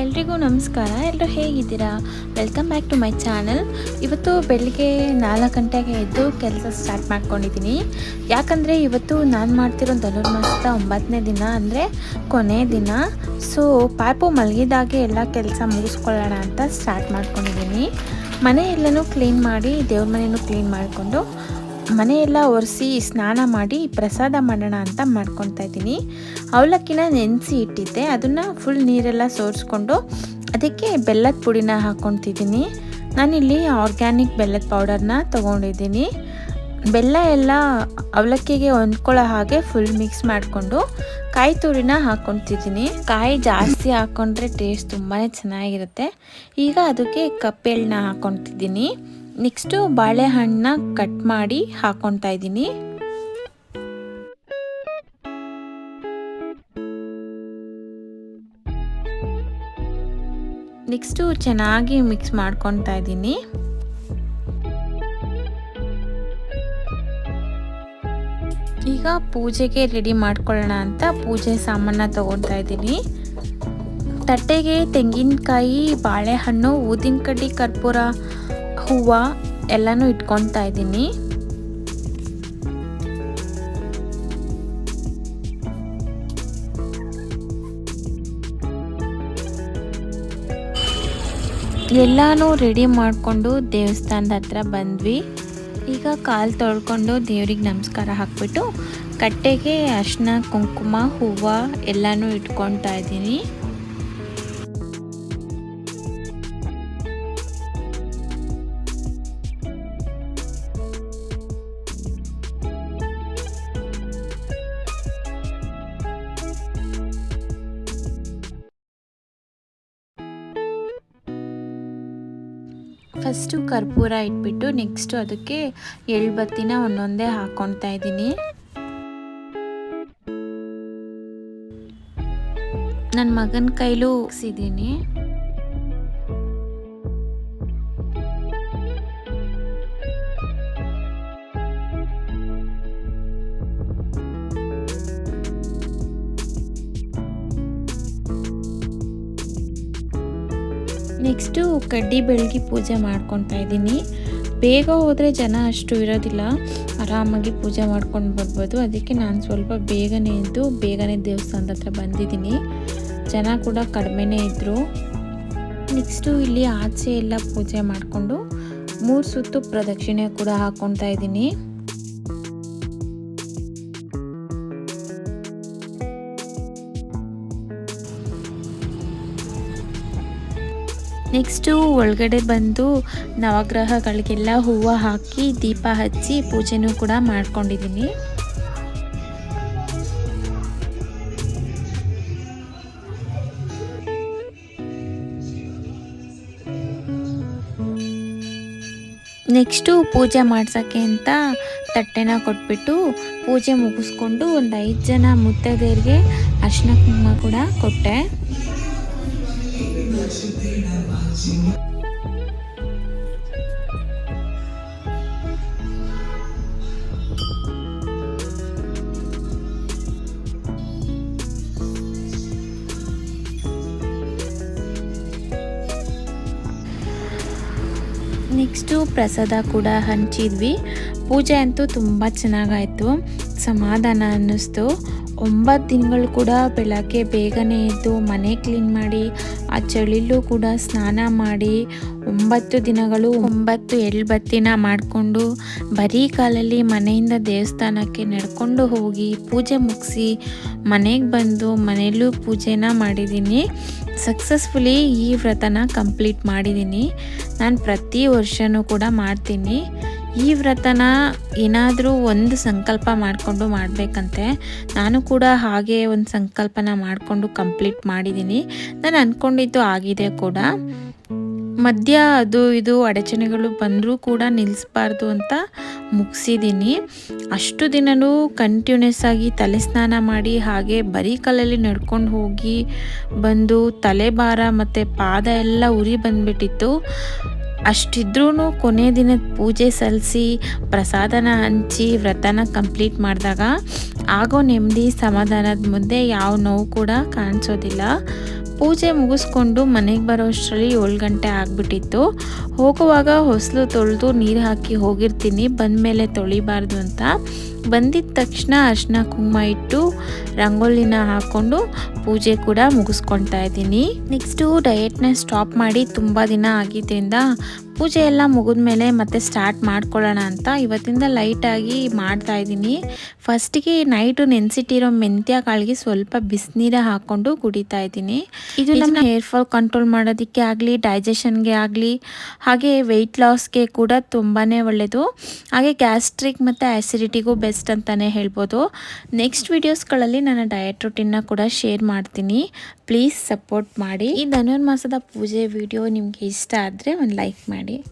ಎಲ್ರಿಗೂ ನಮಸ್ಕಾರ ಎಲ್ಲರೂ ಹೇಗಿದ್ದೀರಾ? Welcome back to my channel ಇವತ್ತು ಬೆಳಿಗ್ಗೆ ನಾಲ್ಕು ಗಂಟೆಗೆ ಎದ್ದು ಕೆಲಸ ಸ್ಟಾರ್ಟ್ ಮಾಡ್ಕೊಂಡಿದ್ದೀನಿ. ಯಾಕಂದರೆ ಇವತ್ತು ನಾನು ಮಾಡ್ತಿರೋ ಧನುರ್ಮಾಸದ ಒಂಬತ್ತನೇ ದಿನ ಅಂದರೆ ಕೊನೆ ದಿನ. ಸೊ ಪಾಪು ಮಲಗಿದಾಗೆ ಎಲ್ಲ ಕೆಲಸ ಮುಗಿಸ್ಕೊಳ್ಳೋಣ ಅಂತ ಸ್ಟಾರ್ಟ್ ಮಾಡ್ಕೊಂಡಿದ್ದೀನಿ. ಮನೆ ಎಲ್ಲನೂ ಕ್ಲೀನ್ ಮಾಡಿ ದೇವ್ರ ಮನೆಯೂ ಕ್ಲೀನ್ ಮಾಡಿಕೊಂಡು ಮನೆಯೆಲ್ಲ ಒರೆಸಿ ಸ್ನಾನ ಮಾಡಿ ಪ್ರಸಾದ ಮಾಡೋಣ ಅಂತ ಮಾಡ್ಕೊತಾ ಇದ್ದೀನಿ. ಅವಲಕ್ಕಿನ ನೆನೆಸಿ ಇಟ್ಟಿದ್ದೆ. ಅದನ್ನು ಫುಲ್ ನೀರೆಲ್ಲ ಸೋರಿಸ್ಕೊಂಡು ಅದಕ್ಕೆ ಬೆಲ್ಲದ ಪುಡಿನ ಹಾಕ್ಕೊತಿದ್ದೀನಿ ನಾನಿಲ್ಲಿ ಆರ್ಗ್ಯಾನಿಕ್ ಬೆಲ್ಲದ ಪೌಡರ್ನ ತೊಗೊಂಡಿದ್ದೀನಿ. ಬೆಲ್ಲ ಎಲ್ಲ ಅವಲಕ್ಕಿಗೆ ಹೊಂದ್ಕೊಳ್ಳೋ ಹಾಗೆ ಫುಲ್ ಮಿಕ್ಸ್ ಮಾಡಿಕೊಂಡು ಕಾಯಿ ತುರಿನ ಹಾಕ್ಕೊತಿದ್ದೀನಿ ಕಾಯಿ ಜಾಸ್ತಿ ಹಾಕ್ಕೊಂಡ್ರೆ ಟೇಸ್ಟ್ ತುಂಬಾ ಚೆನ್ನಾಗಿರುತ್ತೆ. ಈಗ ಅದಕ್ಕೆ ಕಪ್ಪೆಳ್ಳನ್ನ ಹಾಕ್ಕೊತಿದ್ದೀನಿ ನೆಕ್ಸ್ಟು ಬಾಳೆಹಣ್ಣನ್ನ ಕಟ್ ಮಾಡಿ ಹಾಕ್ಕೊತಾ ಇದ್ದೀನಿ. ನೆಕ್ಸ್ಟು ಚೆನ್ನಾಗಿ ಮಿಕ್ಸ್ ಮಾಡ್ಕೊತಾ ಇದ್ದೀನಿ. ಈಗ ಪೂಜೆಗೆ ರೆಡಿ ಮಾಡ್ಕೊಳ್ಳೋಣ ಅಂತ ಪೂಜೆ ಸಾಮಾನ ತಗೊತಾ ಇದ್ದೀನಿ. ತಟ್ಟೆಗೆ ತೆಂಗಿನಕಾಯಿ, ಬಾಳೆಹಣ್ಣು ಊದಿನ ಕಡ್ಡಿ ಕರ್ಪೂರ ಹೂವು ಎಲ್ಲನೂ ಇಟ್ಕೊತಾ ಇದ್ದೀನಿ. ಎಲ್ಲನೂ ರೆಡಿ ಮಾಡಿಕೊಂಡು ದೇವಸ್ಥಾನದ ಹತ್ರ ಬಂದ್ವಿ. ಈಗ ಕಾಲು ತೊಳ್ಕೊಂಡು ದೇವ್ರಿಗೆ ನಮಸ್ಕಾರ ಹಾಕ್ಬಿಟ್ಟು ಕಟ್ಟೆಗೆ ಅರ್ಶಿನ, ಕುಂಕುಮ, ಹೂವು ಎಲ್ಲನೂ ಇಟ್ಕೊತಾ ಇದ್ದೀನಿ. ಫಸ್ಟು ಕರ್ಪೂರ ಇಟ್ಬಿಟ್ಟು ನೆಕ್ಸ್ಟು ಅದಕ್ಕೆ ಎಳ್ಬತ್ತಿನ ಒಂದೊಂದೇ ಹಾಕ್ಕೊತಾ ಇದ್ದೀನಿ. ನನ್ನ ಮಗನ ಕೈಲೂ ಉಗ್ಸಿದ್ದೀನಿ. ನೆಕ್ಸ್ಟು ಕಡ್ಡಿ ಬೆಳಗ್ಗೆ ಪೂಜೆ ಮಾಡ್ಕೊತಾ ಇದ್ದೀನಿ. ಬೇಗ ಹೋದರೆ ಜನ ಅಷ್ಟು ಇರೋದಿಲ್ಲ. ಆರಾಮಾಗಿ ಪೂಜೆ ಮಾಡ್ಕೊಂಡು ಬರ್ಬೋದು. ಅದಕ್ಕೆ ನಾನು ಸ್ವಲ್ಪ ಬೇಗನೆ ಇದ್ದು ಬೇಗನೆ ದೇವಸ್ಥಾನದ ಹತ್ರ ಬಂದಿದ್ದೀನಿ. ಜನ ಕೂಡ ಕಡಿಮೆನೇ ಇದ್ದರು ನೆಕ್ಸ್ಟು ಇಲ್ಲಿ ಆಚೆ ಎಲ್ಲ ಪೂಜೆ ಮಾಡಿಕೊಂಡು ಮೂರು ಸುತ್ತು ಪ್ರದಕ್ಷಿಣೆ ಕೂಡ ಹಾಕ್ಕೊತಾ ಇದ್ದೀನಿ. ನೆಕ್ಸ್ಟು ಒಳಗಡೆ ಬಂದು ನವಗ್ರಹಗಳಿಗೆಲ್ಲ ಹೂವು ಹಾಕಿ ದೀಪ ಹಚ್ಚಿ ಪೂಜೆನೂ ಕೂಡ ಮಾಡ್ಕೊಂಡಿದ್ದೀನಿ. ನೆಕ್ಸ್ಟು ಪೂಜೆ ಮಾಡ್ಸೋಕ್ಕೆ ಅಂತ ತಟ್ಟೆನ ಕೊಟ್ಬಿಟ್ಟು ಪೂಜೆ ಮುಗಿಸ್ಕೊಂಡು ಒಂದು ಐದು ಜನ ಮುತ್ತೈದೆಯರಿಗೆ ಅರ್ಶಿನ ಕುಂಕುಮ ಕೂಡ ಕೊಟ್ಟೆ. ನೆಕ್ಸ್ಟು ಪ್ರಸಾದ ಕೂಡ ಹಂಚಿದ್ವಿ. ಪೂಜೆ ಅಂತೂ ತುಂಬ ಚೆನ್ನಾಗಾಯಿತು. ಸಮಾಧಾನ ಅನ್ನಿಸ್ತು. ಒಂಬತ್ತು ದಿನಗಳು ಕೂಡ ಬೆಳಗ್ಗೆ ಬೇಗನೆ ಎದ್ದು ಮನೆ ಕ್ಲೀನ್ ಮಾಡಿ, ಆ ಚಳಿಲೂ ಕೂಡ ಸ್ನಾನ ಮಾಡಿ, ಒಂಬತ್ತು ದಿನಗಳು ಒಂಬತ್ತು ಎಳ್ಬತ್ತಿನ ಮಾಡಿಕೊಂಡು ಬರೀ ಕಾಲಲ್ಲಿ ಮನೆಯಿಂದ ದೇವಸ್ಥಾನಕ್ಕೆ ನಡ್ಕೊಂಡು ಹೋಗಿ ಪೂಜೆ ಮುಗಿಸಿ ಮನೆಗೆ ಬಂದು ಮನೆಯಲ್ಲೂ ಪೂಜೆನ ಮಾಡಿದ್ದೀನಿ. ಸಕ್ಸಸ್ಫುಲಿ ಈ ವ್ರತನ ಕಂಪ್ಲೀಟ್ ಮಾಡಿದ್ದೀನಿ. ನಾನು ಪ್ರತಿ ವರ್ಷವೂ ಕೂಡ ಮಾಡ್ತೀನಿ. ಈ ವ್ರತನ ಏನಾದರೂ ಒಂದು ಸಂಕಲ್ಪ ಮಾಡಿಕೊಂಡು ಮಾಡಬೇಕಂತೆ. ನಾನು ಕೂಡ ಹಾಗೆ ಒಂದು ಸಂಕಲ್ಪನ ಮಾಡಿಕೊಂಡು ಕಂಪ್ಲೀಟ್ ಮಾಡಿದ್ದೀನಿ ನಾನು ಅಂದ್ಕೊಂಡಿದ್ದು ಆಗಿದೆ ಕೂಡ. ಮಧ್ಯ ಅದು ಇದು ಅಡಚಣೆಗಳು ಬಂದರೂ ಕೂಡ ನಿಲ್ಲಿಸಬಾರ್ದು ಅಂತ ಮುಗಿಸಿದ್ದೀನಿ ಅಷ್ಟು ದಿನವೂ ಕಂಟಿನ್ಯೂಸ್ ಆಗಿ ತಲೆ ಸ್ನಾನ ಮಾಡಿ ಹಾಗೆ ಬರೀ ಕಲ್ಲಲ್ಲಿ ನಡ್ಕೊಂಡು ಹೋಗಿ ಬಂದು ತಲೆ ಭಾರ ಮತ್ತು ಪಾದ ಎಲ್ಲ ಉರಿ ಬಂದ್ಬಿಟ್ಟಿತ್ತು. ಅಷ್ಟಿದ್ರೂ ಕೊನೆ ದಿನದ ಪೂಜೆ ಸಲ್ಲಿಸಿ ಪ್ರಸಾದನ ಹಂಚಿ ವ್ರತನ ಕಂಪ್ಲೀಟ್ ಮಾಡಿದಾಗ ಆಗೋ ನೆಮ್ಮದಿ ಸಮಾಧಾನದ ಮುಂದೆ ಯಾವ ನೋವು ಕೂಡ ಕಾಣಿಸೋದಿಲ್ಲ. ಪೂಜೆ ಮುಗಿಸ್ಕೊಂಡು ಮನೆಗೆ ಬರೋ ಅಷ್ಟರಲ್ಲಿ ಏಳು ಗಂಟೆ ಆಗಿಬಿಟ್ಟಿತ್ತು. ಹೋಗುವಾಗ ಹೊಸಲು ತೊಳೆದು ನೀರು ಹಾಕಿ ಹೋಗಿರ್ತೀನಿ, ಬಂದಮೇಲೆ ತೊಳಿಬಾರ್ದು ಅಂತ. ಬಂದಿದ್ದ ತಕ್ಷಣ ಅರ್ಶಿನ ಕುಂಕುಮ ಇಟ್ಟು ರಂಗೋಲಿನ ಹಾಕ್ಕೊಂಡು ಪೂಜೆ ಕೂಡ ಮುಗಿಸ್ಕೊಳ್ತಾ ಇದ್ದೀನಿ. ನೆಕ್ಸ್ಟು ಡಯೆಟ್ನ ಸ್ಟಾಪ್ ಮಾಡಿ ತುಂಬ ದಿನ ಆಗಿದ್ದರಿಂದ ಪೂಜೆ ಎಲ್ಲ ಮುಗಿದ್ಮೇಲೆ ಮತ್ತೆ ಸ್ಟಾರ್ಟ್ ಮಾಡ್ಕೊಳ್ಳೋಣ ಅಂತ ಇವತ್ತಿಂದ ಲೈಟಾಗಿ ಮಾಡ್ತಾ ಇದ್ದೀನಿ. ಫಸ್ಟಿಗೆ ನೈಟು ನೆನೆಸಿಟ್ಟಿರೋ ಮೆಂತ್ಯ ಕಾಳಿಗೆ ಸ್ವಲ್ಪ ಬಿಸಿನೀರ ಹಾಕ್ಕೊಂಡು ಕುಡಿತಾ ಇದ್ದೀನಿ. ಇದು ನಮ್ಮ ಹೇರ್ ಫಾಲ್ ಕಂಟ್ರೋಲ್ ಮಾಡೋದಕ್ಕೆ ಆಗಲಿ ಡೈಜೆಷನ್ಗೆ ಆಗಲಿ ಹಾಗೆ ವೆಯ್ಟ್ ಲಾಸ್ಗೆ ಕೂಡ ತುಂಬಾ ಒಳ್ಳೆಯದು ಹಾಗೆ ಗ್ಯಾಸ್ಟ್ರಿಕ್ ಮತ್ತು ಆ್ಯಸಿಡಿಟಿಗೂ ಬೆಸ್ಟ್ ಅಂತಲೇ ಹೇಳ್ಬೋದು. ನೆಕ್ಸ್ಟ್ ವೀಡಿಯೋಸ್ಗಳಲ್ಲಿ ನನ್ನ ಡಯಟ್ ರುಟೀನ್ನ ಕೂಡ ಶೇರ್ ಮಾಡ್ತೀನಿ. ಪ್ಲೀಸ್ ಸಪೋರ್ಟ್ ಮಾಡಿ. ಈ ಧನುರ್ಮಾಸದ ಪೂಜೆ ವಿಡಿಯೋ ನಿಮಗೆ ಇಷ್ಟ ಆದರೆ ಒಂದು ಲೈಕ್ ಮಾಡಿ